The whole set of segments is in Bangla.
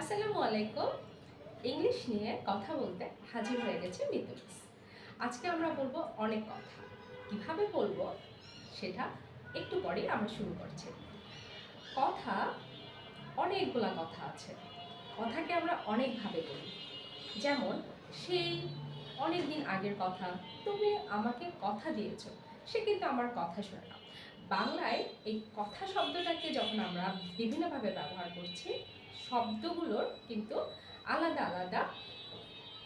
আসসালামু আলাইকুম। ইংলিশ নিয়ে কথা বলতে হাজির হয়ে গেছে মিতুলিস আজকে আমরা বলব অনেক কথা। কীভাবে বলব? সেটা একটু পরেই আমরা শুরু করছি। কথা, অনেকগুলা কথা আছে। কথাকে আমরা অনেকভাবে বলি। যেমন, সেই অনেক দিন আগের কথা, তুমি আমাকে কথা দিয়েছ, সে কিন্তু আমার কথা শোনে না। বাংলায় এই কথা শব্দটাকে যখন আমরা বিভিন্নভাবে ব্যবহার করছি শব্দগুলোর কিন্তু আলাদা আলাদা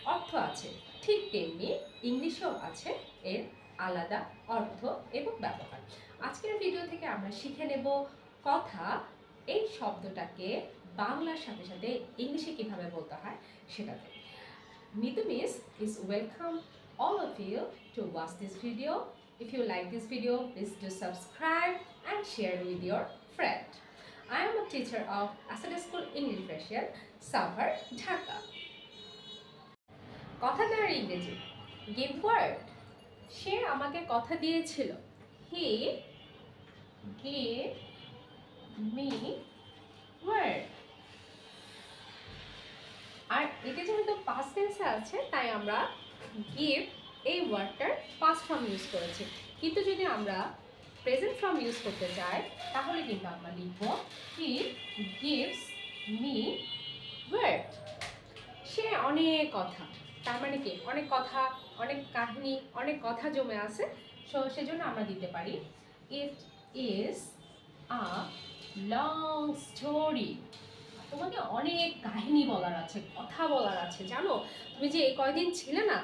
অর্থ আছে ঠিক তেমনি ইংলিশেও আছে এর আলাদা অর্থ এবং ব্যবহার আজকের ভিডিও থেকে আমরা শিখে নেব কথা এই শব্দটাকে বাংলার সাথে সাথে ইংলিশে কীভাবে বলতে হয় সেটাতে Mitu miss is welcome all of you to watch this video. If you like this video, please do subscribe and share with your friend. I am a teacher of Asada School English Version, Savar, Dhaka. কথা দেওয়ার ইংরেজি। গিভ ওয়ার্ড সে আমাকে কথা দিয়েছিল। হি গিভ মি ওয়ার্ড আর এটা যেহেতু পাস্ট টেন্সে আছে তাই আমরা গিভ এই ওয়ার্ডটার পাস্ট ফর্ম ইউজ করেছি। কিন্তু যদি আমরা প্রেজেন্ট ফর্ম ইউজ করতে চাই তাহলে কিন্তু আমরা লিখব হি গিভস মি ওয়ার্ড সে অনেক কথা, তার মানে কি? অনেক কথা, অনেক কাহিনী, অনেক কথা জমে আছে, সো সেজন্য আমরা দিতে পারি it is a long story তোমাকে অনেক কাহিনী বলার আছে, কথা বলার আছে, জানো? তুমি যে এই কয়দিন ছিলে না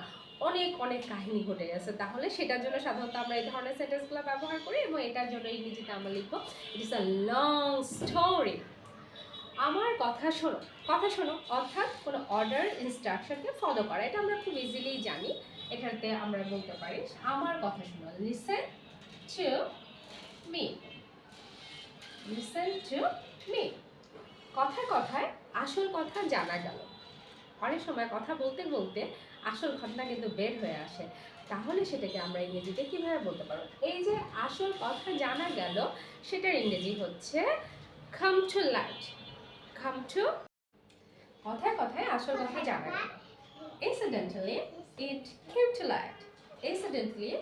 অনেক অনেক কাহিনী ঘটে গেছে। তাহলে সেটার জন্য সাধারণত আমরা এই ধরনের সেন্টেন্সগুলো ব্যবহার করি এবং এটার জন্য ইংরেজিতে আমরা লিখব ইট ইস আ লং স্টোরি আমার কথা শোনো কথা শোনো, অর্থাৎ কোনো অর্ডার ইনস্ট্রাকশনকে ফলো করা। এটা আমরা খুব ইজিলি জানি, এটাতে আমরা বলতে পারি, আমার কথা শোনো listen to me listen to me কথায় কথায়, আসল কথা জানা গেল। অনেক সময় কথা বলতে বলতে আসল ঘটনা কিন্তু বের হয়ে আসে। তাহলে সেটাকে আমরা ইংরেজিতে কীভাবে বলতে পারব? এই যে আসল কথা জানা গেল, সেটার ইংরেজি হচ্ছে come to light come to কথায় কথায় আসল কথা জানা গেল। incidentally, it came to light incidentally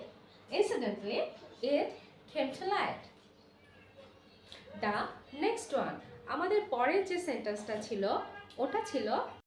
incidentally, it came to light the next one, আমাদের পরের যে সেন্টেন্সটা ছিল, ওটা ছিল